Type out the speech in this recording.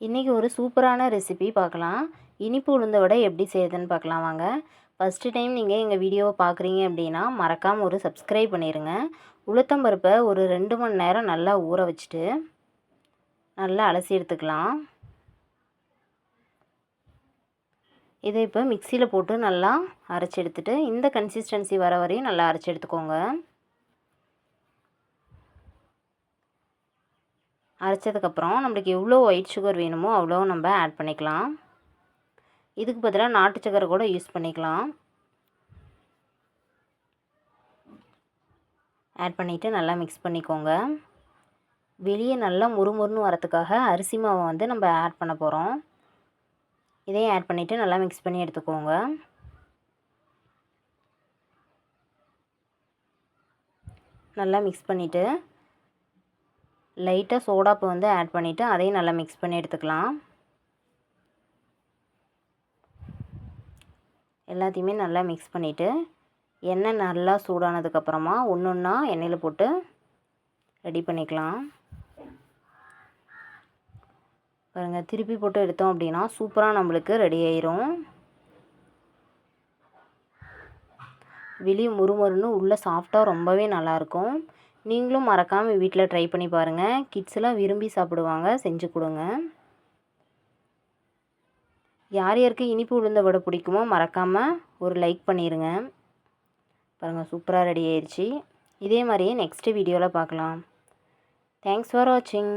இன்றைக்கி ஒரு சூப்பரான ரெசிபி பார்க்கலாம். இனிப்பு உளுந்த வடை எப்படி செய்யுதுன்னு பார்க்கலாம் வாங்க. ஃபஸ்ட்டு டைம் நீங்கள் எங்கள் வீடியோவை பார்க்குறீங்க அப்படின்னா மறக்காமல் ஒரு சப்ஸ்கிரைப் பண்ணிடுங்க உளுத்தம்பருப்பை ஒரு ரெண்டு மணி நேரம் நல்லா ஊற வச்சுட்டு நல்லா அலசி எடுத்துக்கலாம். இதை இப்போ மிக்சியில் போட்டு நல்லா அரைச்சி எடுத்துகிட்டு இந்த கன்சிஸ்டன்சி வர வரையும் நல்லா அரைச்சி எடுத்துக்கோங்க. அரைச்சதுக்கப்புறம் நம்மளுக்கு எவ்வளோ ஒயிட் சுகர் வேணுமோ அவ்வளோ நம்ம ஆட் பண்ணிக்கலாம். இதுக்கு பதிலாக நாட்டு சக்கரை கூட யூஸ் பண்ணிக்கலாம். ஆட் பண்ணிவிட்டு நல்லா மிக்ஸ் பண்ணிக்கோங்க. வெளியே நல்லா முறுமுறுன்னு வரத்துக்காக அரிசி மாவை வந்து நம்ம ஆட் பண்ண போகிறோம் இதையும் ஆட் பண்ணிவிட்டு நல்லா மிக்ஸ் பண்ணி எடுத்துக்கோங்க. நல்லா மிக்ஸ் பண்ணிவிட்டு லைட்டாக சோடாப்பு வந்து ஆட் பண்ணிவிட்டு அதையும் நல்லா மிக்ஸ் பண்ணி எடுத்துக்கலாம். எல்லாத்தையுமே நல்லா மிக்ஸ் பண்ணிவிட்டு எண்ணெய் நல்லா சூடானதுக்கப்புறமா ஒன்று ஒன்றா எண்ணெயில் போட்டு ரெடி பண்ணிக்கலாம். பாருங்கள் திருப்பி போட்டு எடுத்தோம் அப்படின்னா சூப்பராக நம்மளுக்கு ரெடி ஆயிரும். வெளியே முறுமுறுன்னு உள்ளே சாஃப்டாக ரொம்பவே நல்லாயிருக்கும் நீங்களும் மறக்காமல் வீட்டில் ட்ரை பண்ணி பாருங்கள் கிட்ஸ்லாம் விரும்பி சாப்பிடுவாங்க. செஞ்சு கொடுங்க. யார் யாருக்கு இனிப்பு உளுந்த வடை பிடிக்குமோ மறக்காமல் ஒரு லைக் பண்ணிடுங்க பாருங்கள் சூப்பராக ரெடி ஆயிடுச்சு இதே மாதிரியே நெக்ஸ்ட்டு வீடியோவில் பார்க்கலாம். தேங்க்ஸ் ஃபார் வாட்சிங்